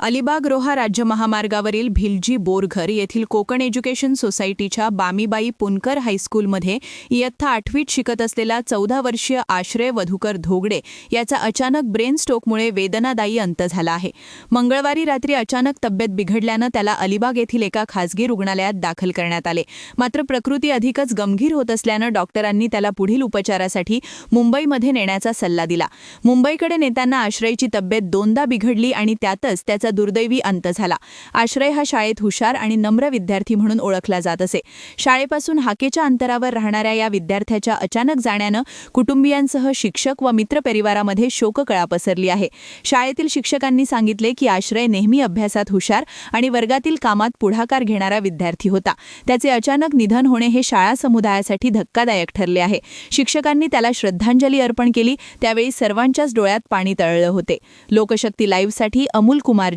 अलिबाग रोहा राज्य महामार्गावरील भिलजी बोरघर येथील कोकण एज्युकेशन सोसायटीच्या बामीबाई पुनकर हायस्कूलमध्ये इयत्ता आठवीत शिकत असलेला चौदा वर्षीय आश्रय वधूकर धोगडे याचा अचानक ब्रेन स्ट्रोकमुळे वेदनादायी अंत झाला आहे. मंगळवारी रात्री अचानक तब्येत बिघडल्यानं त्याला अलिबाग येथील एका खासगी रुग्णालयात दाखल करण्यात आले. मात्र प्रकृती अधिकच गंभीर होत असल्यानं डॉक्टरांनी त्याला पुढील उपचारासाठी मुंबईमध्ये नेण्याचा सल्ला दिला. मुंबईकडे नेताना आश्रयची तब्येत दोनदा बिघडली आणि त्यातच त्याचा दुर्दैवी अंत झाला. आश्रय हा शाळेत हुशार आणि नम्र विद्यार्थी म्हणून ओळखला जात असे. शाळेपासून हाकेच्या अंतरावर राहणाऱ्या या विद्यार्थ्याच्या अचानक जाण्यानं कुटुंबियांसह शिक्षक व मित्रपरिवारामध्ये शोककळा पसरली आहे. शाळेतील शिक्षकांनी सांगितले की आश्रय नेहमी अभ्यासात हुशार आणि वर्गातील कामात पुढाकार घेणारा विद्यार्थी होता. त्याचे अचानक निधन होणे हे शाळा समुदायासाठी धक्कादायक ठरले आहे. शिक्षकांनी त्याला श्रद्धांजली अर्पण केली. त्यावेळी सर्वांच्याच डोळ्यात पाणी तळलं होते. लोकशक्ती लाईव्हसाठी अमोल कुमार